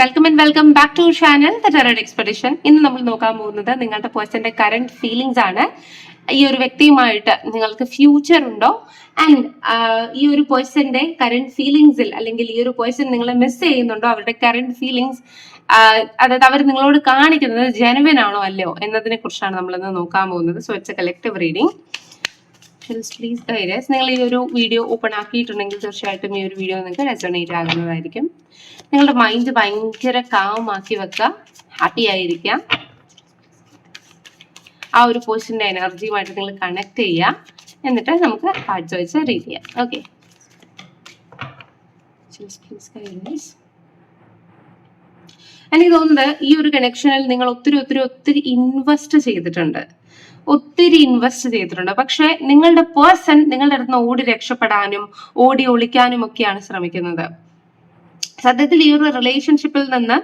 Welcome and welcome back to channel the tarot expedition ഇന്ന് നമ്മൾ നോക്കാൻ പോകുന്നത് നിങ്ങളുടെ പേഴ്സന്റെ കറന്റ് ഫീലിംഗ്സ് ആണ്. ഈ ഒരു വ്യക്തിയുമായിട്ട് നിങ്ങൾക്ക് ഫ്യൂച്ചർ ഉണ്ടോ? ആൻഡ് ഈ ഒരു പേഴ്സന്റെ കറന്റ് ഫീലിംഗ്സിൽ അല്ലെങ്കിൽ ഈ ഒരു പേഴ്സൺ നിങ്ങളെ മിസ് ചെയ്യുന്നുണ്ടോ? അവരുടെ കറന്റ് ഫീലിംഗ്സ് അതായത് അവർ നിങ്ങളോട് കാണിക്കുന്നത് ജനുവൻ ആണോ അല്ലയോ എന്നതിനെ കുറിച്ചാണ് നമ്മൾ ഇന്ന് നോക്കാൻ പോകുന്നത്. So it's a collective reading please guiders നിങ്ങൾ ഈ ഒരു വീഡിയോ ഓപ്പൺ ആക്കിയിട്ടുണ്ടെങ്കിൽ തീർച്ചയായിട്ടും ഈ ഒരു വീഡിയോ നിങ്ങൾക്ക് റെസണേറ്റ് ആകുന്നതായിരിക്കും. നിങ്ങളുടെ മൈൻഡ് ഭയങ്കര കാമാക്കി വെക്കുക ഹാപ്പി ആയിരിക്കാം ആ ഒരു പോസ്റ്റിന്റെ എനർജിയുമായിട്ട് നിങ്ങൾ കണക്ട് ചെയ്യുക. എന്നിട്ട് നമുക്ക് കാഴ്ച വെച്ച് റീഡ് ചെയ്യാം. ഓക്കെ എനിക്ക് തോന്നുന്നത് ഈ ഒരു കണക്ഷനിൽ നിങ്ങൾ ഒത്തിരി ഒത്തിരി ഒത്തിരി ഇൻവെസ്റ്റ് ചെയ്തിട്ടുണ്ട്. ഒത്തിരി ഇൻവെസ്റ്റ് ചെയ്തിട്ടുണ്ട്. പക്ഷെ നിങ്ങളുടെ പേഴ്സൺ നിങ്ങളുടെ അടുത്ത് ഓടി രക്ഷപ്പെടാനും ഓടി ഒളിക്കാനും ഒക്കെയാണ് ശ്രമിക്കുന്നത്. സത്യത്തിൽ ഈ ഒരു റിലേഷൻഷിപ്പിൽ നിന്ന്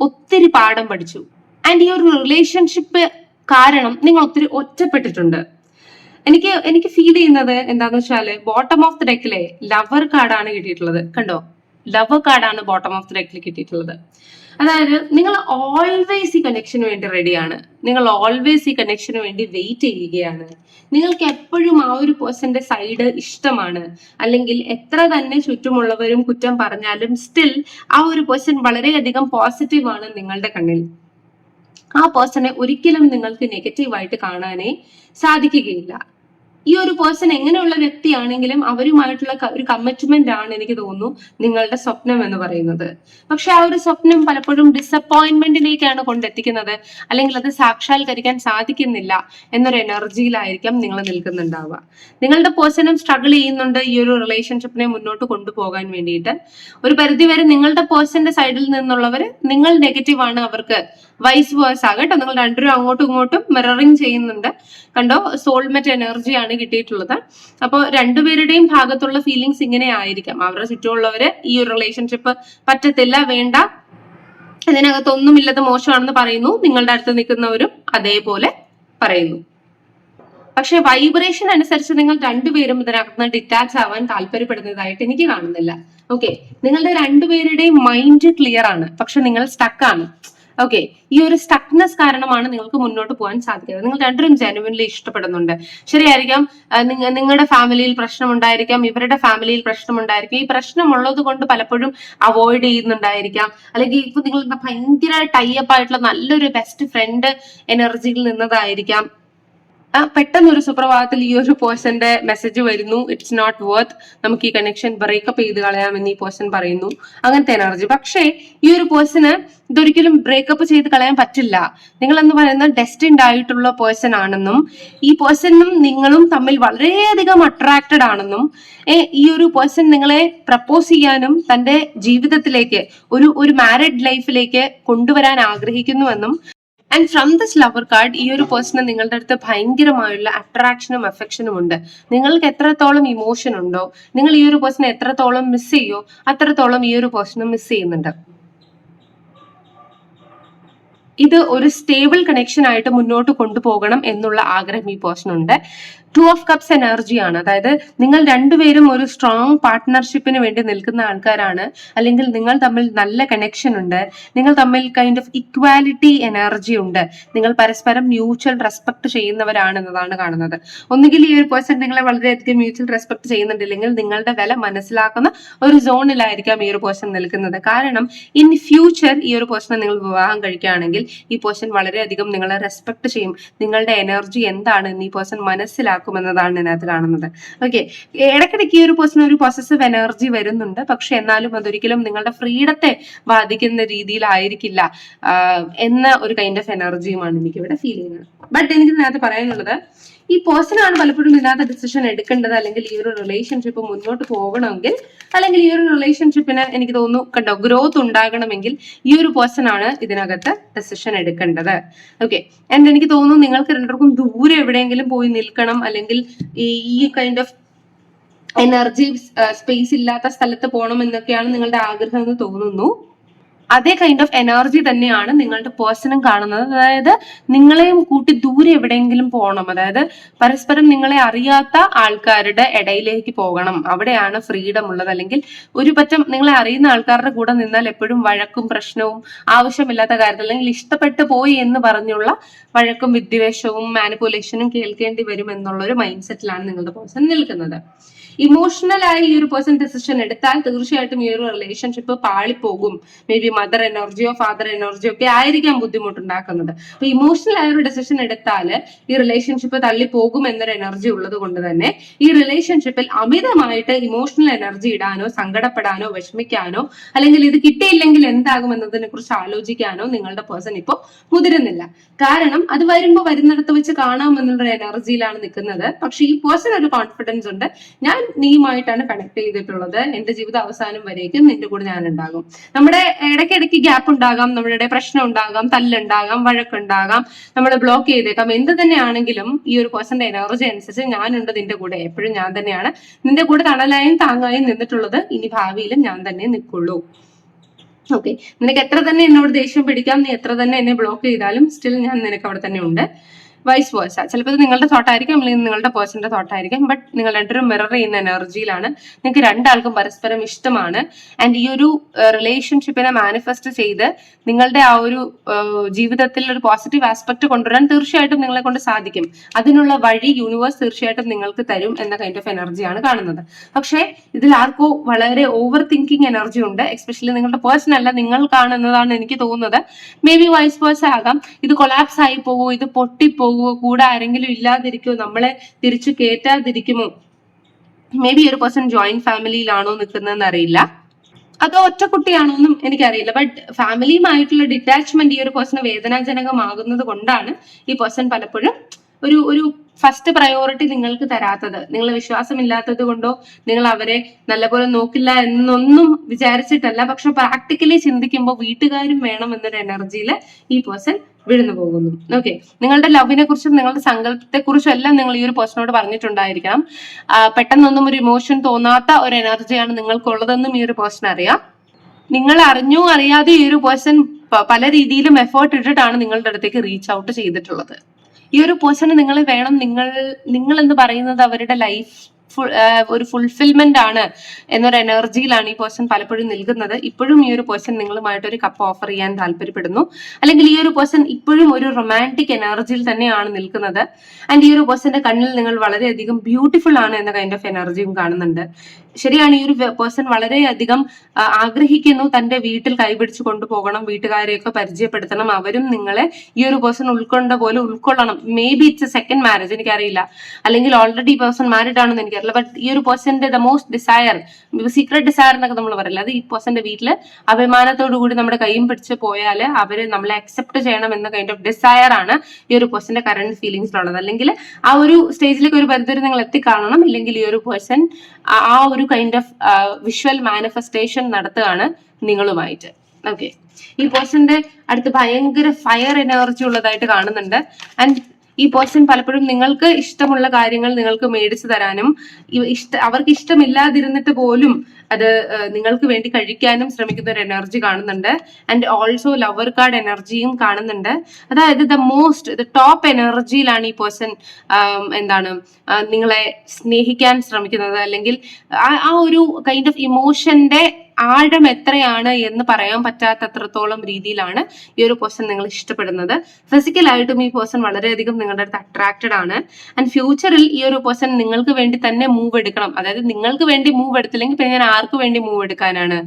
ഒത്തിരി പാഠം പഠിച്ചു. ആൻഡ് ഈ ഒരു റിലേഷൻഷിപ്പ് കാരണം നിങ്ങൾ ഒത്തിരി ഒറ്റപ്പെട്ടിട്ടുണ്ട്. എനിക്ക് എനിക്ക് ഫീൽ ചെയ്യുന്നത് എന്താന്ന് വെച്ചാൽ ബോട്ടം ഓഫ് ദി ഡെക്കിലെ ലവർ കാർഡാണ് കിട്ടിയിട്ടുള്ളത്. കണ്ടോ? ലവർ കാർഡാണ് ബോട്ടം ഓഫ് ദി ഡെക്കിൽ കിട്ടിയിട്ടുള്ളത്. അതായത് നിങ്ങൾ ഓൾവേസ് ഈ കണക്ഷന് വേണ്ടി റെഡിയാണ് നിങ്ങൾ ഓൾവേസ് ഈ കണക്ഷന് വേണ്ടി വെയിറ്റ് ചെയ്യുകയാണ്. നിങ്ങൾക്ക് എപ്പോഴും ആ ഒരു പേഴ്സന്റെ സൈഡ് ഇഷ്ടമാണ്. അല്ലെങ്കിൽ എത്ര തന്നെ ചുറ്റുമുള്ളവരും കുറ്റം പറഞ്ഞാലും സ്റ്റിൽ ആ ഒരു പേഴ്സൺ വളരെയധികം പോസിറ്റീവ് ആണ് നിങ്ങളുടെ കണ്ണിൽ. ആ പേഴ്സണെ ഒരിക്കലും നിങ്ങൾക്ക് നെഗറ്റീവായിട്ട് കാണാനേ സാധിക്കുകയില്ല. ഈ ഒരു പേഴ്സൺ എങ്ങനെയുള്ള വ്യക്തിയാണെങ്കിലും അവരുമായിട്ടുള്ള ഒരു കമ്മിറ്റ്മെന്റ് ആണ് എനിക്ക് തോന്നുന്നു നിങ്ങളുടെ സ്വപ്നം എന്ന് പറയുന്നത്. പക്ഷെ ആ ഒരു സ്വപ്നം പലപ്പോഴും ഡിസപ്പോയിന്റ്മെന്റിലേക്കാണ് കൊണ്ടെത്തിക്കുന്നത്. അല്ലെങ്കിൽ അത് സാക്ഷാത്കരിക്കാൻ സാധിക്കുന്നില്ല എന്നൊരു എനർജിയിലായിരിക്കാം നിങ്ങൾ നിൽക്കുന്നുണ്ടാവുക. നിങ്ങളുടെ പേഴ്സണും സ്ട്രഗിൾ ചെയ്യുന്നുണ്ട് ഈ ഒരു റിലേഷൻഷിപ്പിനെ മുന്നോട്ട് കൊണ്ടുപോകാൻ വേണ്ടിയിട്ട്. ഒരു പരിധിവരെ നിങ്ങളുടെ പേഴ്സന്റെ സൈഡിൽ നിന്നുള്ളവർ നിങ്ങൾ നെഗറ്റീവ് ആണ് അവർക്ക് വൈസ് വേഴ്സ് ആകട്ടോ നിങ്ങൾ രണ്ടുപേരും അങ്ങോട്ടും ഇങ്ങോട്ടും മിററിങ് ചെയ്യുന്നുണ്ട്. കണ്ടോ? സോൾമെറ്റ് എനർജിയാണ് കിട്ടിയിട്ടുള്ളത്. അപ്പോൾ രണ്ടുപേരുടെയും ഭാഗത്തുള്ള ഫീലിങ്സ് ഇങ്ങനെ ആയിരിക്കാം അവരുടെ ചുറ്റുമുള്ളവര് ഈ ഒരു റിലേഷൻഷിപ്പ് പറ്റത്തില്ല വേണ്ട ഇതിനകത്തൊന്നുമില്ലത് മോശമാണെന്ന് പറയുന്നു. നിങ്ങളുടെ അടുത്ത് നിൽക്കുന്നവരും അതേപോലെ പറയുന്നു. പക്ഷെ വൈബ്രേഷൻ അനുസരിച്ച് നിങ്ങൾ രണ്ടുപേരും ഇതിനകത്ത് ഡിറ്റാച്ച് ആവാൻ താല്പര്യപ്പെടുന്നതായിട്ട് എനിക്ക് കാണുന്നില്ല. ഓക്കെ നിങ്ങളുടെ രണ്ടുപേരുടെയും മൈൻഡ് ക്ലിയർ ആണ്. പക്ഷെ നിങ്ങൾ സ്റ്റക്കാണ് ഓക്കെ ഈ ഒരു സ്റ്റക്നെസ് കാരണമാണ് നിങ്ങൾക്ക് മുന്നോട്ട് പോകാൻ സാധിക്കുന്നത്. നിങ്ങൾ രണ്ടുപേരും ജനുവിൻലി ഇഷ്ടപ്പെടുന്നുണ്ട്. ശരിയായിരിക്കാം. നിങ്ങളുടെ ഫാമിലിയിൽ പ്രശ്നം ഉണ്ടായിരിക്കാം ഇവരുടെ ഫാമിലിയിൽ പ്രശ്നം ഉണ്ടായിരിക്കാം ഈ പ്രശ്നമുള്ളത് കൊണ്ട് പലപ്പോഴും അവോയ്ഡ് ചെയ്യുന്നുണ്ടായിരിക്കാം. അല്ലെങ്കിൽ ഇപ്പൊ നിങ്ങൾ ഭയങ്കര ടൈ അപ്പ് ആയിട്ടുള്ള നല്ലൊരു ബെസ്റ്റ് ഫ്രണ്ട് എനർജിയിൽ നിന്നതായിരിക്കാം. പെട്ടെന്ന് ഒരു സുപ്രഭാതത്തിൽ ഈ ഒരു പേഴ്സന്റെ മെസ്സേജ് വരുന്നു. ഇറ്റ്സ് നോട്ട് വർത്ത് നമുക്ക് ഈ കണക്ഷൻ ബ്രേക്കപ്പ് ചെയ്ത് കളയാമെന്ന് ഈ പേഴ്സൺ പറയുന്നു. അങ്ങനത്തെ എനർജി പക്ഷേ ഈ ഒരു പേഴ്സന് ഇതൊരിക്കലും ബ്രേക്കപ്പ് ചെയ്ത് കളയാൻ പറ്റില്ല. നിങ്ങൾ എന്ന് പറയുന്ന ഡെസ്റ്റിൻഡ് ആയിട്ടുള്ള പേഴ്സൺ ആണെന്നും ഈ പേഴ്സണും നിങ്ങളും തമ്മിൽ വളരെയധികം അട്രാക്റ്റഡ് ആണെന്നും ഈ ഒരു പേഴ്സൺ നിങ്ങളെ പ്രപ്പോസ് ചെയ്യാനും തന്റെ ജീവിതത്തിലേക്ക് ഒരു ഒരു മാരിഡ് ലൈഫിലേക്ക് കൊണ്ടുവരാൻ ആഗ്രഹിക്കുന്നുവെന്നും and from this lover card ഈ ഒരു പേഴ്സണ് നിങ്ങളുടെ അടുത്ത് ഭയങ്കരമായുള്ള അട്രാക്ഷനും അഫെക്ഷനും ഉണ്ട്. നിങ്ങൾക്ക് എത്രത്തോളം ഇമോഷൻ ഉണ്ടോ നിങ്ങൾ ഈ ഒരു പേഴ്സണെ എത്രത്തോളം മിസ് ചെയ്യോ അത്രത്തോളം ഈ ഒരു പേഴ്സണും മിസ് ചെയ്യുന്നുണ്ട്. ഇത് ഒരു സ്റ്റേബിൾ കണക്ഷൻ ആയിട്ട് മുന്നോട്ട് കൊണ്ടുപോകണം എന്നുള്ള ആഗ്രഹം ഈ പേഴ്സൺ ഉണ്ട്. ടു ഓഫ് കപ്സ് എനർജിയാണ് അതായത് നിങ്ങൾ രണ്ടുപേരും ഒരു സ്ട്രോങ് പാർട്ട്ണർഷിപ്പിന് വേണ്ടി നിൽക്കുന്ന ആൾക്കാരാണ്. അല്ലെങ്കിൽ നിങ്ങൾ തമ്മിൽ നല്ല കണക്ഷൻ ഉണ്ട്. നിങ്ങൾ തമ്മിൽ കൈൻഡ് ഓഫ് ഇക്വാലിറ്റി എനർജി ഉണ്ട്. നിങ്ങൾ പരസ്പരം മ്യൂച്വൽ റെസ്പെക്ട് ചെയ്യുന്നവരാണ് എന്നതാണ് കാണുന്നത്. ഒന്നുകിൽ ഈ ഒരു പേഴ്സൺ നിങ്ങളെ വളരെയധികം മ്യൂച്വൽ റെസ്പെക്ട് ചെയ്യുന്നുണ്ടില്ലെങ്കിൽ നിങ്ങളുടെ വില മനസ്സിലാക്കുന്ന ഒരു സോണിലായിരിക്കാം ഈ ഒരു പേഴ്സൺ നിൽക്കുന്നത്. കാരണം ഇൻ ഫ്യൂച്ചർ ഈ ഒരു പേഴ്സണെ നിങ്ങൾ വിവാഹം കഴിക്കുകയാണെങ്കിൽ ഈ പേഴ്സൺ വളരെയധികം നിങ്ങളെ റെസ്പെക്ട് ചെയ്യും. നിങ്ങളുടെ എനർജി എന്താണ് ഈ പേഴ്സൺ മനസ്സിലാക്കുമെന്നതാണ് ഇതിനകത്ത് കാണുന്നത്. ഓക്കെ ഇടയ്ക്കിടയ്ക്ക് ഈ ഒരു പേഴ്സൺ ഒരു പോസസീവ് എനർജി വരുന്നുണ്ട്. പക്ഷെ എന്നാലും അതൊരിക്കലും നിങ്ങളുടെ ഫ്രീഡത്തെ ബാധിക്കുന്ന രീതിയിലായിരിക്കില്ല എന്ന ഒരു കൈൻഡ് ഓഫ് എനർജിയുമാണ് എനിക്ക് ഇവിടെ ഫീൽ ചെയ്യുന്നത്. ബട്ട് എനിക്ക് ഇതിനകത്ത് പറയാനുള്ളത് ഈ പേഴ്സണാണ് പലപ്പോഴും ഇതിനകത്ത് ഡിസിഷൻ എടുക്കേണ്ടത് അല്ലെങ്കിൽ ഈ ഒരു റിലേഷൻഷിപ്പ് മുന്നോട്ട് പോകണമെങ്കിൽ അല്ലെങ്കിൽ ഈ ഒരു റിലേഷൻഷിപ്പിന് എനിക്ക് തോന്നുന്നു കണ്ടോ ഗ്രോത്ത് ഉണ്ടാകണമെങ്കിൽ ഈ ഒരു പേഴ്സൺ ആണ് ഇതിനകത്ത് ഡിസിഷൻ എടുക്കേണ്ടത്. ഓക്കെ ആൻഡ് എനിക്ക് തോന്നുന്നു നിങ്ങൾക്ക് രണ്ടുപേർക്കും ദൂരെ എവിടെയെങ്കിലും പോയി നിൽക്കണം അല്ലെങ്കിൽ ഈ കൈൻഡ് ഓഫ് എനർജി സ്പേസ് ഇല്ലാത്ത സ്ഥലത്ത് പോകണം എന്നൊക്കെയാണ് നിങ്ങളുടെ ആഗ്രഹം എന്ന് തോന്നുന്നു. അതേ കൈൻഡ് ഓഫ് എനർജി തന്നെയാണ് നിങ്ങളുടെ പേഴ്സണും കാണുന്നത്. അതായത് നിങ്ങളെയും കൂട്ടി ദൂരെ എവിടെയെങ്കിലും പോകണം. അതായത് പരസ്പരം നിങ്ങളെ അറിയാത്ത ആൾക്കാരുടെ ഇടയിലേക്ക് പോകണം. അവിടെയാണ് ഫ്രീഡം ഉള്ളത്. അല്ലെങ്കിൽ ഒരു പറ്റം നിങ്ങളെ അറിയുന്ന ആൾക്കാരുടെ കൂടെ നിന്നാൽ എപ്പോഴും വഴക്കും പ്രശ്നവും ആവശ്യമില്ലാത്ത കാര്യത്തിൽ അല്ലെങ്കിൽ ഇഷ്ടപ്പെട്ടു പോയി എന്ന് പറഞ്ഞുള്ള വഴക്കും വിദ്വേഷവും മാനിപ്പുലേഷനും കേൾക്കേണ്ടി വരും എന്നുള്ള ഒരു മൈൻഡ് സെറ്റിലാണ് നിങ്ങളുടെ പേഴ്സൺ നിൽക്കുന്നത്. ഇമോഷണൽ ആയി ഈ ഒരു പേഴ്സൺ ഡിസിഷൻ എടുത്താൽ തീർച്ചയായിട്ടും ഈ ഒരു റിലേഷൻഷിപ്പ് പാളിപ്പോകും. മേ ബി മദർ എനർജിയോ ഫാദർ എനർജിയോ ഒക്കെ ആയിരിക്കാം ബുദ്ധിമുട്ടുണ്ടാക്കുന്നത്. അപ്പൊ ഇമോഷണൽ ആയ ഒരു ഡിസിഷൻ എടുത്താൽ ഈ റിലേഷൻഷിപ്പ് തള്ളിപ്പോകും എന്നൊരു എനർജി ഉള്ളത് കൊണ്ട് തന്നെ ഈ റിലേഷൻഷിപ്പിൽ അമിതമായിട്ട് ഇമോഷണൽ എനർജി ഇടാനോ സങ്കടപ്പെടാനോ വിഷമിക്കാനോ അല്ലെങ്കിൽ ഇത് കിട്ടിയില്ലെങ്കിൽ എന്താകും എന്നതിനെ കുറിച്ച് ആലോചിക്കാനോ നിങ്ങളുടെ പേഴ്സൺ ഇപ്പോൾ മുതിരുന്നില്ല. കാരണം അത് വരുമ്പോൾ വരുന്നിടത്ത് വെച്ച് കാണാമെന്നുള്ള എനർജിയിലാണ് നിൽക്കുന്നത്. പക്ഷെ ഈ പേഴ്സൺ ഒരു കോൺഫിഡൻസ് ഉണ്ട്. ഞാൻ നീയുമായിട്ടാണ് കണക്ട് ചെയ്തിട്ടുള്ളത്. എന്റെ ജീവിതം അവസാനം വരേക്കും നിന്റെ കൂടെ ഞാൻ ഉണ്ടാകും നമ്മുടെ ഇടയ്ക്കിടയ്ക്ക് ഗ്യാപ്പ് ഉണ്ടാകാം നമ്മുടെ പ്രശ്നം ഉണ്ടാകാം തല്ലുണ്ടാകാം വഴക്കുണ്ടാകാം നമ്മൾ ബ്ലോക്ക് ചെയ്തേക്കാം. എന്ത് തന്നെയാണെങ്കിലും ഈ ഒരു പേഴ്സന്റെ എനർജി അനുസരിച്ച് ഞാനുണ്ട് നിന്റെ കൂടെ. എപ്പോഴും ഞാൻ തന്നെയാണ്. നിന്റെ കൂടെ തണലായും താങ്ങായും നിന്നിട്ടുള്ളത് ഇനി ഭാവിയിലും ഞാൻ തന്നെ നിൽക്കുള്ളൂ. ഓക്കെ നിനക്ക് എത്ര തന്നെ എന്നോട് ദേഷ്യം പിടിക്കാം നീ എത്ര തന്നെ എന്നെ ബ്ലോക്ക് ചെയ്താലും സ്റ്റിൽ ഞാൻ നിനക്ക് അവിടെ തന്നെ ഉണ്ട്. വൈസ് വേഴ്സ ചിലപ്പോൾ ഇത് നിങ്ങളുടെ തോട്ടായിരിക്കും അല്ലെങ്കിൽ നിങ്ങളുടെ പേഴ്സന്റെ തോട്ടായിരിക്കും ബട്ട് നിങ്ങൾ രണ്ടുപേരും മിറർ ചെയ്യുന്ന എനർജിയിലാണ് നിങ്ങൾക്ക് രണ്ടാൾക്കും പരസ്പരം ഇഷ്ടമാണ്. ആൻഡ് ഈ ഒരു റിലേഷൻഷിപ്പിനെ മാനിഫെസ്റ്റ് ചെയ്ത് നിങ്ങളുടെ ആ ഒരു ജീവിതത്തിൽ ഒരു പോസിറ്റീവ് ആസ്പെക്ട് കൊണ്ടുവരാൻ തീർച്ചയായിട്ടും നിങ്ങളെ കൊണ്ട് സാധിക്കും. അതിനുള്ള വഴി യൂണിവേഴ്സ് തീർച്ചയായിട്ടും നിങ്ങൾക്ക് തരും എന്ന കൈൻഡ് ഓഫ് എനർജിയാണ് കാണുന്നത്. പക്ഷേ ഇതിൽ ആർക്കോ വളരെ ഓവർ തിങ്കിങ് എനർജി ഉണ്ട്. എക്സ്പെഷ്യലി നിങ്ങളുടെ പേഴ്സൺ അല്ല നിങ്ങൾ കാണുന്നതാണ് എനിക്ക് തോന്നുന്നത്. മേ ബി വൈസ് പേഴ്സ് ആകാം. ഇത് കൊളാപ്സ് ആയി പോവോ ഇത് പൊട്ടിപ്പോവോ കൂടെ ആരെങ്കിലും ഇല്ലാതിരിക്കുമോ നമ്മളെ തിരിച്ചു കേറ്റാതിരിക്കുമോ? മേ ബി ഒരു പേഴ്സൺ ജോയിന്റ് ഫാമിലിയിലാണോ നിൽക്കുന്നതെന്ന് അറിയില്ല അതോ ഒറ്റ കുട്ടിയാണോന്നും എനിക്കറിയില്ല. ബട്ട് ഫാമിലിയുമായിട്ടുള്ള ഡിറ്റാച്ച്മെന്റ് ഈ ഒരു പേഴ്സണ് വേദനാജനകമാകുന്നത് കൊണ്ടാണ് ഈ പേഴ്സൺ പലപ്പോഴും ഒരു ഒരു ഫസ്റ്റ് പ്രയോറിറ്റി നിങ്ങൾക്ക് തരാത്തത്. നിങ്ങൾ വിശ്വാസമില്ലാത്തത് കൊണ്ടോ നിങ്ങൾ അവരെ നല്ലപോലെ നോക്കില്ല എന്നൊന്നും വിചാരിച്ചിട്ടല്ല. പക്ഷെ പ്രാക്ടിക്കലി ചിന്തിക്കുമ്പോൾ വീട്ടുകാരും വേണം എന്നൊരു എനർജിയിൽ ഈ പേഴ്സൺ വീഴുന്നു പോകുന്നു. ഓക്കെ നിങ്ങളുടെ ലവിനെ കുറിച്ചും നിങ്ങളുടെ സങ്കല്പത്തെ കുറിച്ചും എല്ലാം നിങ്ങൾ ഈ ഒരു പേഴ്സണോട് പറഞ്ഞിട്ടുണ്ടായിരിക്കണം. പെട്ടെന്നൊന്നും ഒരു ഇമോഷൻ തോന്നാത്ത ഒരു എനർജിയാണ് നിങ്ങൾക്കുള്ളതെന്നും ഈ ഒരു പേഴ്സൺ അറിയാം. നിങ്ങൾ അറിഞ്ഞോ അറിയാതെ ഈ ഒരു പേഴ്സൺ പല രീതിയിലും എഫേർട്ട് ഇട്ടിട്ടാണ് നിങ്ങളുടെ അടുത്തേക്ക് റീച്ച് ഔട്ട് ചെയ്തിട്ടുള്ളത്. ഈ ഒരു പേഴ്സണ് നിങ്ങൾ വേണം നിങ്ങൾ നിങ്ങൾ എന്ന് പറയുന്നത് അവരുടെ ലൈഫ് ഒരു ഫുൾഫിൽമെന്റ് ആണ് എന്നൊരു എനർജിയിലാണ് ഈ പേഴ്സൺ പലപ്പോഴും നിൽക്കുന്നത് ഇപ്പോഴും ഈ ഒരു പേഴ്സൺ നിങ്ങളുമായിട്ട് ഒരു കപ്പ് ഓഫർ ചെയ്യാൻ താല്പര്യപ്പെടുന്നു. അല്ലെങ്കിൽ ഈ ഒരു പേഴ്സൺ ഇപ്പോഴും ഒരു റൊമാന്റിക് എനർജിയിൽ തന്നെയാണ് നിൽക്കുന്നത്. ആൻഡ് ഈ ഒരു പേഴ്സന്റെ കണ്ണിൽ നിങ്ങൾ വളരെയധികം ബ്യൂട്ടിഫുൾ ആണ് എന്ന കൈൻഡ് ഓഫ് എനർജിയും കാണുന്നുണ്ട്. ശരിയാണ് ഈ ഒരു പേഴ്സൺ വളരെയധികം ആഗ്രഹിക്കുന്നു തന്റെ വീട്ടിൽ കൈപിടിച്ച് കൊണ്ടുപോകണം വീട്ടുകാരെയൊക്കെ പരിചയപ്പെടുത്തണം അവരും നിങ്ങളെ ഈ ഒരു പേഴ്സൺ ഉൾക്കൊണ്ട പോലെ ഉൾക്കൊള്ളണം. Maybe it's a second marriage എനിക്കറിയില്ല. അല്ലെങ്കിൽ ഓൾറെഡി ഈ പേഴ്സൺ മാരിഡ് ആണെന്ന് എനിക്കറിയില്ല. ബട്ട് ഈ ഒരു പേഴ്സന്റെ the most desire secret desire എന്നൊക്കെ നമ്മൾ പറയില്ല അത് ഈ പേഴ്സന്റെ വീട്ടിൽ അഭിമാനത്തോടു കൂടി നമ്മുടെ കൈയും പിടിച്ച് പോയാൽ അവർ നമ്മളെ അക്സെപ്റ്റ് ചെയ്യണം എന്ന കൈൻഡ് ഓഫ് ഡിസയർ ആണ് ഈ ഒരു പേഴ്സന്റെ കറന്റ് ഫീലിംഗ്സിലുള്ളത് അല്ലെങ്കിൽ ആ ഒരു സ്റ്റേജിലേക്ക് ഒരു പരിധി നിങ്ങൾ എത്തിക്കാണണം. ഇല്ലെങ്കിൽ ഈ ഒരു പേഴ്സൺ ആ ഒരു കൈൻഡ് ഓഫ് വിഷ്വൽ മാനിഫെസ്റ്റേഷൻ നടത്തുകയാണ് നിങ്ങളുമായിട്ട്. ഓക്കെ ഈ പേഴ്സന്റെ അടുത്ത് ഭയങ്കര ഫയർ എനർജി ഉള്ളതായിട്ട് കാണുന്നുണ്ട്. ആൻഡ് ഈ പേഴ്സൺ പലപ്പോഴും നിങ്ങൾക്ക് ഇഷ്ടമുള്ള കാര്യങ്ങൾ നിങ്ങൾക്ക് മേടിച്ചു തരാനും ഇഷ്ട അവർക്ക് ഇഷ്ടമില്ലാതിരുന്നിട്ട് പോലും അത് നിങ്ങൾക്ക് വേണ്ടി കഴിക്കാനും ശ്രമിക്കുന്ന ഒരു എനർജി കാണുന്നുണ്ട്. ആൻഡ് ഓൾസോ ലവർ കാർഡ് എനർജിയും കാണുന്നുണ്ട്. അതായത് ദ മോസ്റ്റ് ദ ടോപ്പ് എനർജിയിലാണ് ഈ പേഴ്സൺ എന്താണ് നിങ്ങളെ സ്നേഹിക്കാൻ ശ്രമിക്കുന്നത്. അല്ലെങ്കിൽ ആ- ഒരു കൈൻഡ് ഓഫ് ഇമോഷന്റെ ആഴം എത്രയാണ് എന്ന് പറയാൻ പറ്റാത്തത്രത്തോളം രീതിയിലാണ് ഈ ഒരു പേഴ്സൺ നിങ്ങൾ ഇഷ്ടപ്പെടുന്നത്. ഫിസിക്കലായിട്ടും ഈ പേഴ്സൺ വളരെയധികം നിങ്ങളുടെ അടുത്ത് അട്രാക്റ്റഡ് ആണ്. ആൻഡ് ഫ്യൂച്ചറിൽ ഈ ഒരു പേഴ്സൺ നിങ്ങൾക്ക് വേണ്ടി തന്നെ മൂവ് എടുക്കണം. അതായത് നിങ്ങൾക്ക് വേണ്ടി മൂവ് എടുത്തില്ലെങ്കിൽ പിന്നെ ഞാൻ ആർക്ക് വേണ്ടി മൂവ് എടുക്കാനാണ്?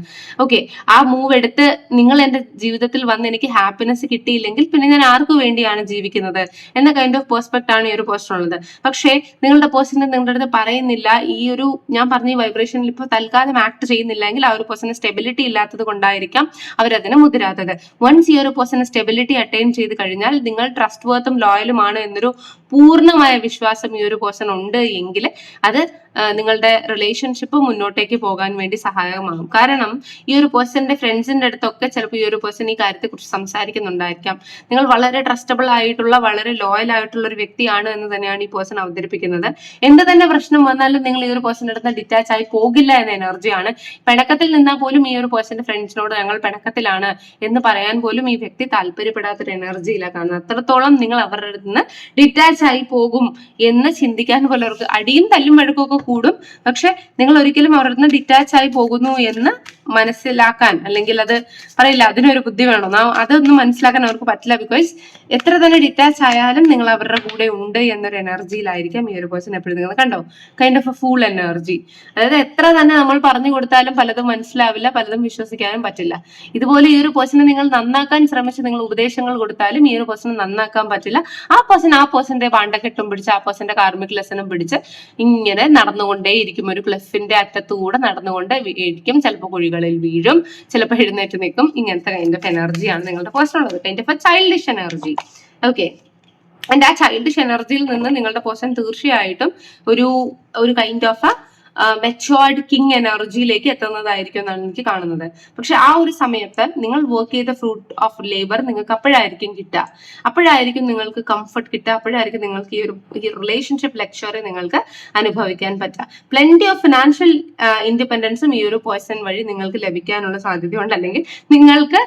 ഓക്കെ ആ മൂവ് എടുത്ത് നിങ്ങൾ എന്റെ ജീവിതത്തിൽ വന്ന് എനിക്ക് ഹാപ്പിനെസ് കിട്ടിയില്ലെങ്കിൽ പിന്നെ ഞാൻ ആർക്ക് വേണ്ടിയാണ് ജീവിക്കുന്നത്? എന്ന കൈൻഡ് ഓഫ് പെർസ്പെക്ട് ആണ് ഈ ഒരു പേഴ്സൺ ഉള്ളത്. പക്ഷേ നിങ്ങളുടെ പേഴ്സൺ നിങ്ങളുടെ അടുത്ത് പറയുന്നില്ല. ഈ ഒരു ഞാൻ പറഞ്ഞ ഈ വൈബ്രേഷനിൽ ഇപ്പോൾ തൽക്കാലം ആക്ട് ചെയ്യുന്നില്ലെങ്കിൽ ആ ഒരു പേഴ്സണ് സ്റ്റെബിലിറ്റി ഇല്ലാത്തത് കൊണ്ടായിരിക്കാം അവരതിന് മുതിരാത്തത്. വൺസ് ഈ ഒരു സ്റ്റെബിലിറ്റി അറ്റൈൻ ചെയ്ത് കഴിഞ്ഞാൽ നിങ്ങൾ ട്രസ്റ്റ് വർത്തും ലോയലുമാണ് എന്നൊരു പൂർണമായ വിശ്വാസം ഈ ഒരു പേഴ്സൺ ഉണ്ട് എങ്കിൽ അത് നിങ്ങളുടെ റിലേഷൻഷിപ്പ് മുന്നോട്ടേക്ക് പോകാൻ വേണ്ടി സഹായകമാകും. കാരണം ഈ ഒരു പേഴ്സന്റെ ഫ്രണ്ട്സിന്റെ അടുത്തൊക്കെ ചിലപ്പോൾ ഈ ഒരു പേഴ്സൺ ഈ കാര്യത്തെ കുറിച്ച് സംസാരിക്കുന്നുണ്ടായിരിക്കാം. നിങ്ങൾ വളരെ ട്രസ്റ്റബിൾ ആയിട്ടുള്ള വളരെ ലോയൽ ആയിട്ടുള്ള ഒരു വ്യക്തിയാണ് എന്ന് തന്നെയാണ് ഈ പേഴ്സൺ അവതരിപ്പിക്കുന്നത്. എന്ത് തന്നെ പ്രശ്നം വന്നാലും നിങ്ങൾ ഈ ഒരു പേഴ്സന്റെ അടുത്ത് ഡിറ്റാച്ച് ആയി പോകില്ല എന്ന എനർജിയാണ് പിണക്കത്തിൽ നിന്നാൽ പോലും ഈ ഒരു പേഴ്സന്റെ ഫ്രണ്ട്സിനോട് ഞങ്ങൾ പിണക്കത്തിലാണ് എന്ന് പറയാൻ പോലും ഈ വ്യക്തി താല്പര്യപ്പെടാത്തൊരു എനർജിയിലാണ് കാണുന്നത് അത്രത്തോളം നിങ്ങൾ അവരുടെ അടുത്ത് നിന്ന് ഡിറ്റാച്ച് ആയി പോകും എന്ന് ചിന്തിക്കാൻ പോലെ അവർക്ക് അടിയും തല്ലും വഴക്കൊക്കെ കൂടും. പക്ഷെ നിങ്ങൾ ഒരിക്കലും അവരുടെ നിന്ന് ഡിറ്റാച്ച് ആയി പോകുന്നു എന്ന് മനസ്സിലാക്കാൻ അല്ലെങ്കിൽ അത് പറയില്ല അതിനൊരു ബുദ്ധി വേണം. അതൊന്നും മനസ്സിലാക്കാൻ അവർക്ക് പറ്റില്ല. ബിക്കോസ് എത്ര തന്നെ ഡിറ്റാച്ച് ആയാലും നിങ്ങൾ അവരുടെ കൂടെ ഉണ്ട് എന്നൊരു എനർജിയിലായിരിക്കാം ഈ ഒരു പേഴ്സൺ എപ്പോഴും നിങ്ങൾ കണ്ടോ? Kind of a fool energy അതായത് എത്ര തന്നെ നമ്മൾ പറഞ്ഞു കൊടുത്താലും പലതും മനസ്സിലാവില്ല പലതും വിശ്വസിക്കാനും പറ്റില്ല. ഇതുപോലെ ഈ ഒരു പേഴ്സണെ നിങ്ങൾ നന്നാക്കാൻ ശ്രമിച്ച് നിങ്ങൾ ഉപദേശങ്ങൾ കൊടുത്താലും ഈ ഒരു പേഴ്സണെ നന്നാക്കാൻ പറ്റില്ല. ആ പേഴ്സൺ ആ പേഴ്സന്റെ പാണ്ടക്കെട്ടും പിടിച്ച് ആ പേഴ്സന്റെ കാർമിക് ലെസനും പിടിച്ച് ഇങ്ങനെ നടന്നുകൊണ്ടേയിരിക്കും. ഒരു ക്ലിഫിന്റെ അറ്റത്തുകൂടെ നടന്നുകൊണ്ട് ഇരിക്കും. ചിലപ്പോൾ കുഴികളിൽ വീഴും. ചിലപ്പോൾ എഴുന്നേറ്റ് നിൽക്കും. ഇങ്ങനത്തെ കൈൻഡ് ഓഫ് എനർജിയാണ് നിങ്ങളുടെ പേഴ്സൺ ഉള്ളത്. Kind of a childish energy okay and ആ ചൈൽഡിഷ് എനർജിയിൽ നിന്ന് നിങ്ങളുടെ പേഴ്സൺ തീർച്ചയായിട്ടും ഒരു ഒരു കൈൻഡ് ഓഫ് മെച്ചുവേർഡ് കിങ് എനർജിയിലേക്ക് എത്തുന്നതായിരിക്കും എന്നാണ് എനിക്ക് കാണുന്നത്. പക്ഷെ ആ ഒരു സമയത്ത് നിങ്ങൾ വർക്ക് ചെയ്ത ഫ്രൂട്ട് ഓഫ് ലേബർ നിങ്ങൾക്ക് അപ്പോഴായിരിക്കും കിട്ടുക. അപ്പോഴായിരിക്കും നിങ്ങൾക്ക് കംഫർട്ട് കിട്ടുക. അപ്പോഴായിരിക്കും നിങ്ങൾക്ക് ഈ ഒരു ഈ റിലേഷൻഷിപ്പ് ലെക്ചറെ നിങ്ങൾക്ക് അനുഭവിക്കാൻ പറ്റുക. പ്ലെന്റി ഓഫ് ഫിനാൻഷ്യൽ ഇൻഡിപെൻഡൻസും ഈ ഒരു പേഴ്സൺ വഴി നിങ്ങൾക്ക് ലഭിക്കാനുള്ള സാധ്യതയുണ്ട്. അല്ലെങ്കിൽ നിങ്ങൾക്ക്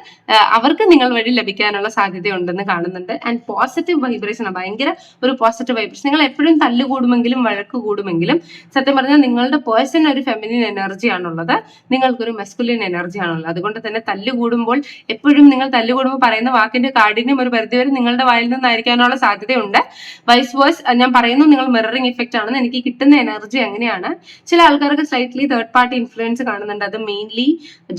അവർക്ക് നിങ്ങൾ വഴി ലഭിക്കാനുള്ള സാധ്യതയുണ്ടെന്ന് കാണുന്നുണ്ട്. ആൻഡ് പോസിറ്റീവ് വൈബ്രേഷൻ ഭയങ്കര ഒരു പോസിറ്റീവ് വൈബ്രേഷൻ നിങ്ങൾ എപ്പോഴും തല്ലുകൂടുമെങ്കിലും വഴക്ക് കൂടുമെങ്കിലും സത്യം പറഞ്ഞാൽ നിങ്ങളുടെ പേഴ്സൺ ഒരു ഫെമിനിൻ എനർജി ആണുള്ളത്. നിങ്ങൾക്കൊരു മെസ്കുലിൻ എനർജി ആണുള്ളത്. അതുകൊണ്ട് തന്നെ തല്ലുകൂടുമ്പോൾ എപ്പോഴും നിങ്ങൾ തല്ലുകൂടുമ്പോൾ പറയുന്ന വാക്കിന്റെ കാഠിന്യം ഒരു പരിധിവരെ നിങ്ങളുടെ വായിൽ നിന്നായിരിക്കാനുള്ള സാധ്യതയുണ്ട്. വൈസ് വേഴ്സ് ഞാൻ പറയുന്നു നിങ്ങൾ മിററിംഗ് ഇഫക്റ്റ് ആണെന്ന് എനിക്ക് കിട്ടുന്ന എനർജി അങ്ങനെയാണ് ചില ആൾക്കാർക്ക് സ്ലൈറ്റ്ലി തേർഡ് പാർട്ടി ഇൻഫ്ലുവൻസ് കാണുന്നുണ്ട്. അത് മെയിൻലി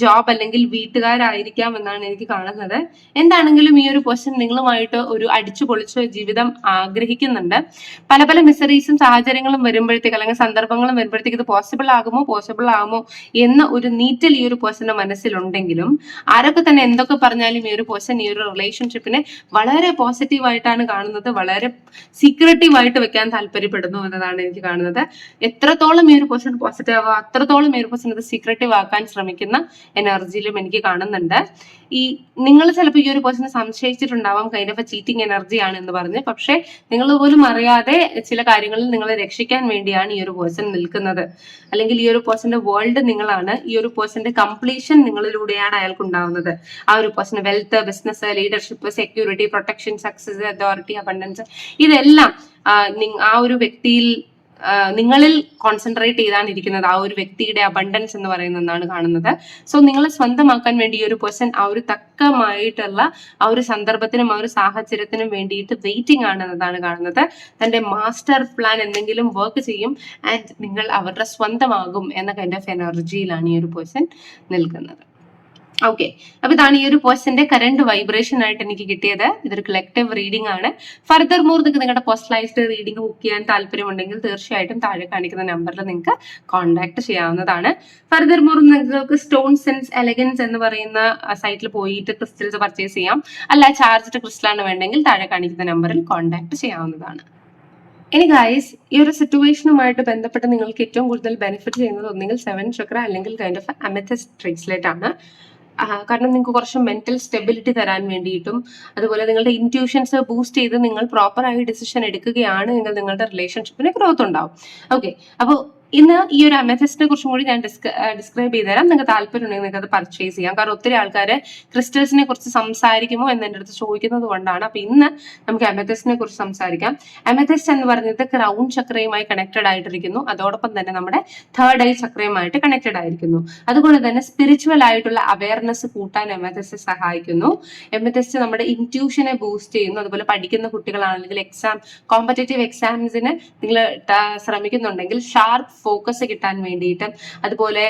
ജോബ് അല്ലെങ്കിൽ വീട്ടുകാരായിരിക്കാം എന്നാണ് എനിക്ക് കാണുന്നത്. എന്താണെങ്കിലും ഈ ഒരു പേഴ്സൺ നിങ്ങളുമായിട്ട് ഒരു അടിച്ചു പൊളിച്ച ജീവിതം ആഗ്രഹിക്കുന്നുണ്ട്. പല പല മിസറീസും സാഹചര്യങ്ങളും വരുമ്പോഴത്തേക്ക് അല്ലെങ്കിൽ സന്ദർഭങ്ങളും വരുമ്പോഴത്തേക്ക് ഇത് പോസിബിൾ ആകുമോ പോസിബിൾ ആകുമോ എന്ന ഒരു നീറ്റൽ ഈ ഒരു പേഴ്സന്റെ മനസ്സിലുണ്ടെങ്കിലും ആരൊക്കെ തന്നെ എന്തൊക്കെ പറഞ്ഞാലും ഈ ഒരു പേഴ്സൺ ഈ ഒരു റിലേഷൻഷിപ്പിനെ വളരെ പോസിറ്റീവായിട്ടാണ് കാണുന്നത് വളരെ സീക്രട്ടീവ് ആയിട്ട് വെക്കാൻ താല്പര്യപ്പെടുന്നു എന്നതാണ് എനിക്ക് കാണുന്നത്. എത്രത്തോളം ഈ ഒരു പേഴ്സൺ പോസിറ്റീവ് ആവുക അത്രത്തോളം ഈ ഒരു പേഴ്സൺ അത് സീക്രട്ടീവ് ആക്കാൻ ശ്രമിക്കുന്ന എനർജിയിലും എനിക്ക് കാണുന്നുണ്ട്. ഈ നിങ്ങൾ ചിലപ്പോൾ ഈ ഒരു പേഴ്സണെ സംശയിച്ചിട്ടുണ്ടാവാം കൈൻഡ് ഓഫ് എനർജി ആണ് എന്ന് പറഞ്ഞ്. പക്ഷേ നിങ്ങൾ പോലും അറിയാതെ ചില കാര്യങ്ങളിൽ നിങ്ങളെ രക്ഷിക്കാൻ വേണ്ടിയാണ് ഈ ഒരു പേഴ്സൺ നിൽക്കുന്നത്. അല്ലെങ്കിൽ ഈ ഒരു പേഴ്സന്റെ വേൾഡ് നിങ്ങളാണ് ഈ ഒരു പേഴ്സന്റെ കംപ്ലീഷൻ നിങ്ങളിലൂടെയാണ് അയാൾക്ക് ഉണ്ടാവുന്നത് ആ ഒരു person wealth business leadership security protection success authority abundance ഇതെല്ലാം ആ, ഒരു വ്യക്തിയിൽ നിങ്ങളിൽ കോൺസെൻട്രേറ്റ് ചെയ്താണ് ഇരിക്കുന്നത്. ആ ഒരു വ്യക്തിയുടെ അബണ്ടൻസ് എന്ന് പറയുന്ന ഒന്നാണ് കാണുന്നത്. സോ നിങ്ങളെ സ്വന്തമാക്കാൻ വേണ്ടി ഈ ഒരു പേഴ്സൺ ആ ഒരു തക്കമായിട്ടുള്ള ആ ഒരു സന്ദർഭത്തിനും ആ ഒരു സാഹചര്യത്തിനും വേണ്ടിയിട്ട് വെയിറ്റിംഗ് ആണ് എന്നതാണ് കാണുന്നത്. തന്റെ മാസ്റ്റർ പ്ലാൻ എന്തെങ്കിലും വർക്ക് ചെയ്യും ആൻഡ് നിങ്ങൾ അവരുടെ സ്വന്തമാകും എന്ന കൈൻഡ് ഓഫ് എനർജിയിലാണ് ഈ ഒരു പേഴ്സൺ നിൽക്കുന്നത്. ഓക്കെ അപ്പൊ ഇതാണ് ഈ ഒരു പോസ്റ്റിന്റെ കറണ്ട് വൈബ്രേഷൻ ആയിട്ട് എനിക്ക് കിട്ടിയത്. ഇതൊരു കളക്റ്റീവ് റീഡിംഗ് ആണ്. ഫർദർ മോർ നിങ്ങൾക്ക് നിങ്ങളുടെ പേഴ്സണലൈസ്ഡ് റീഡിംഗ് ബുക്ക് ചെയ്യാൻ താല്പര്യമുണ്ടെങ്കിൽ തീർച്ചയായിട്ടും താഴെ കാണിക്കുന്ന നമ്പറിൽ നിങ്ങൾക്ക് കോൺടാക്ട് ചെയ്യാവുന്നതാണ്. ഫർദർ മോർ നിങ്ങൾക്ക് സ്റ്റോൺ സെൻസ് എലഗൻസ് എന്ന് പറയുന്ന സൈറ്റിൽ പോയിട്ട് ക്രിസ്റ്റൽസ് പർച്ചേസ് ചെയ്യാം. അല്ല ചാർജ്ഡ് ക്രിസ്റ്റലാണ് വേണ്ടെങ്കിൽ താഴെ കാണിക്കുന്ന നമ്പറിൽ കോൺടാക്ട് ചെയ്യാവുന്നതാണ്. ഇനി ഗൈസ് ഈ ഒരു സിറ്റുവേഷനുമായിട്ട് ബന്ധപ്പെട്ട് നിങ്ങൾക്ക് ഏറ്റവും കൂടുതൽ ബെനിഫിറ്റ് ചെയ്യുന്നത് ഒന്നുകിൽ സെവൻ ചക്ര അല്ലെങ്കിൽ കൈൻഡ് ഓഫ് അമെത്തസ് ട്രീസ്ലേറ്റ് ആണ്. കാരണം നിങ്ങൾക്ക് കുറച്ച് മെന്റൽ സ്റ്റെബിലിറ്റി തരാൻ വേണ്ടിയിട്ടും അതുപോലെ നിങ്ങളുടെ ഇന്റ്യൂഷൻസ് ബൂസ്റ്റ് ചെയ്ത് നിങ്ങൾ പ്രോപ്പറായി ഡിസിഷൻ എടുക്കുകയാണ് എങ്കിൽ നിങ്ങളുടെ റിലേഷൻഷിപ്പിന് ഗ്രോത്ത് ഉണ്ടാവും. ഓക്കെ അപ്പോൾ ഇന്ന് ഈ ഒരു അമേസിസ്റ്റിനെ കുറിച്ചും കൂടി ഞാൻ ഡിസ്ക്രൈബ് ചെയ്ത് തരാം നിങ്ങൾക്ക് താല്പര്യം ഉണ്ടെങ്കിൽ നിങ്ങൾക്ക് അത് പർച്ചേസ് ചെയ്യാം. കാരണം ഒത്തിരി ആൾക്കാർ ക്രിസ്റ്റൽസിനെ കുറിച്ച് സംസാരിക്കുമോ എന്ന് എന്റെ അടുത്ത് ചോദിക്കുന്നത് കൊണ്ടാണ്. അപ്പൊ ഇന്ന് നമുക്ക് അമെത്തസിനെ കുറിച്ച് സംസാരിക്കാം. അമെത്തസ് എന്ന് പറയുന്നത് ക്രൗൺ ചക്രയുമായി കണക്റ്റഡ് ആയിട്ടിരിക്കുന്നു. അതോടൊപ്പം തന്നെ നമ്മുടെ തേർഡ് ഐ ചക്രയുമായിട്ട് കണക്റ്റഡ് ആയിരിക്കുന്നു. അതുകൊണ്ട് തന്നെ സ്പിരിച്വൽ ആയിട്ടുള്ള അവയർനെസ് കൂട്ടാൻ എമത്തസ് സഹായിക്കുന്നു. എമത്തസ് നമ്മുടെ ഇന്റ്യൂഷനെ ബൂസ്റ്റ് ചെയ്യുന്നു. അതുപോലെ പഠിക്കുന്ന കുട്ടികളാണെങ്കിൽ എക്സാം കോമ്പറ്റേറ്റീവ് എക്സാംസിന് നിങ്ങൾ ശ്രമിക്കുന്നുണ്ടെങ്കിൽ ഷാർപ്പ് ഫോക്കസ് കിട്ടാൻ വേണ്ടിയിട്ട് അതുപോലെ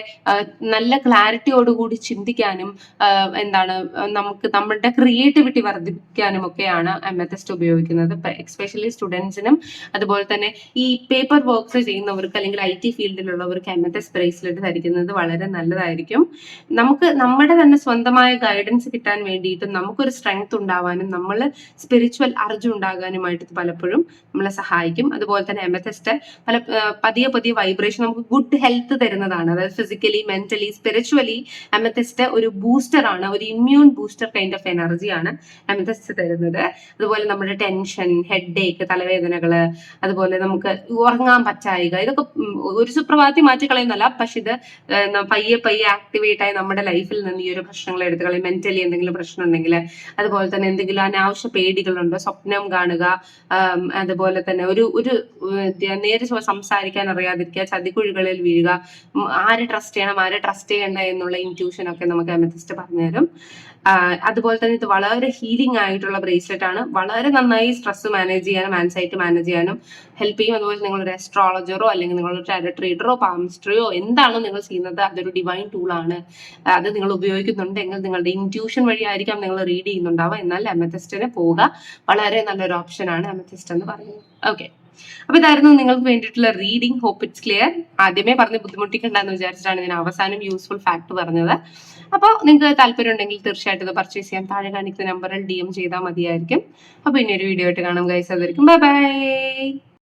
നല്ല ക്ലാരിറ്റിയോടുകൂടി ചിന്തിക്കാനും എന്താണ് നമുക്ക് നമ്മുടെ ക്രിയേറ്റിവിറ്റി വർദ്ധിപ്പിക്കാനും ഒക്കെയാണ് അമെത്തസ്റ്റ് ഉപയോഗിക്കുന്നത്. എക്സ്പെഷ്യലി സ്റ്റുഡൻസിനും അതുപോലെ തന്നെ ഈ പേപ്പർ വർക്ക്സ് ചെയ്യുന്നവർക്ക് അല്ലെങ്കിൽ ഐ ടി ഫീൽഡിലുള്ളവർക്ക് എമത്തസ് ബ്രേസ്ലെറ്റ് ധരിക്കുന്നത് വളരെ നല്ലതായിരിക്കും. നമുക്ക് നമ്മുടെ തന്നെ സ്വന്തമായ ഗൈഡൻസ് കിട്ടാൻ വേണ്ടിയിട്ടും നമുക്കൊരു സ്ട്രെങ്ത് ഉണ്ടാവാനും നമ്മൾ സ്പിരിച്വൽ അർജ് ഉണ്ടാകാനുമായിട്ട് പലപ്പോഴും നമ്മളെ സഹായിക്കും. അതുപോലെ തന്നെ എമത്തസ്റ്റ് പല പതിയെ പതിയെ വൈബ്രേഷൻ നമുക്ക് ഗുഡ് ഹെൽത്ത് തരുന്നതാണ്. അതായത് ഫിസിക്കലി മെന്റലി സ്പിരിച്വലി അമത്തസ്റ്റ് ഒരു ബൂസ്റ്റർ ആണ്. ഒരു ഇമ്മ്യൂൺ ബൂസ്റ്റർ കൈൻഡ് ഓഫ് എനർജിയാണ് അമത്തസ്റ്റ് തരുന്നത്. അതുപോലെ നമ്മുടെ ടെൻഷൻ ഹെഡ് ഏക്ക് തലവേദനകൾ അതുപോലെ നമുക്ക് ഉറങ്ങാൻ പറ്റായിക ഇതൊക്കെ ഒരു സുപ്രഭാതത്തിൽ മാറ്റിക്കളയുന്നല്ല പക്ഷെ ഇത് പയ്യെ പയ്യെ ആക്ടിവേറ്റ് ആയി നമ്മുടെ ലൈഫിൽ നിന്ന് ഈ ഒരു പ്രശ്നങ്ങൾ എടുത്തു കളയും. മെന്റലി എന്തെങ്കിലും പ്രശ്നം ഉണ്ടെങ്കിൽ അതുപോലെ തന്നെ എന്തെങ്കിലും അനാവശ്യ പേടികളുണ്ടോ സ്വപ്നം കാണുക അതുപോലെ തന്നെ ഒരു ഒരു നേരെ സംസാരിക്കാൻ അറിയാതിരിക്കുക ചതിക്കുഴികളിൽ വീഴുക. ആര് ട്രസ്റ്റ് ചെയ്യണം ആരെ ട്രസ്റ്റ് ചെയ്യണ്ട എന്നുള്ള ഇന്റ്യൂഷൻ ഒക്കെ നമുക്ക് അമിതസ്റ്റ് പറഞ്ഞുതരും. അതുപോലെ തന്നെ ഇത് വളരെ ഹീലിംഗ് ആയിട്ടുള്ള ബ്രേസ്ലെറ്റ് ആണ്. വളരെ നന്നായി സ്ട്രെസ് മാനേജ് ചെയ്യാനും ആൻസൈറ്റി മാനേജ് ചെയ്യാനും ഹെൽപ്പ് ചെയ്യും. അതുപോലെ നിങ്ങളൊരു അസ്ട്രോളജറോ അല്ലെങ്കിൽ നിങ്ങളൊരു ടാരറ്റ് റീഡറോ പാംസ്ട്രിയോ എന്താണോ നിങ്ങൾ ചെയ്യുന്നത് അതൊരു ഡിവൈൻ ടൂൾ ആണ്. അത് നിങ്ങൾ ഉപയോഗിക്കുന്നുണ്ടെങ്കിൽ നിങ്ങളുടെ ഇന്റ്യൂഷൻ വഴിയായിരിക്കാം നിങ്ങൾ റീഡ് ചെയ്യുന്നുണ്ടാവുക. എന്നാൽ അമത്തിസ്റ്റിന് പോവുക വളരെ നല്ലൊരു ഓപ്ഷനാണ് ആണ് അമത്തിസ്റ്റ് എന്ന് പറയുന്നത്. ഓക്കെ അപ്പൊ ഇതായിരുന്നു നിങ്ങൾക്ക് വേണ്ടിയിട്ടുള്ള റീഡിംഗ് ഹോപ്പ് ഇറ്റ്സ് ക്ലിയർ ആദ്യമേ പറഞ്ഞ് ബുദ്ധിമുട്ടിക്കണ്ടെന്ന് വിചാരിച്ചിട്ടാണ് ഞാൻ അവസാനം യൂസ്ഫുൾ ഫാക്ട് പറഞ്ഞത്. അപ്പോൾ നിങ്ങൾക്ക് താല്പര്യം ഉണ്ടെങ്കിൽ തീർച്ചയായിട്ടും ഇത് പർച്ചേസ് ചെയ്യാൻ താഴെ കാണിക്കുന്ന നമ്പറിൽ ഡി എം ചെയ്താൽ മതിയായിരിക്കും. അപ്പൊ ഇനി ഒരു വീഡിയോ ആയിട്ട് കാണാം ഗൈസ് അതായിരിക്കും ബൈ ബൈ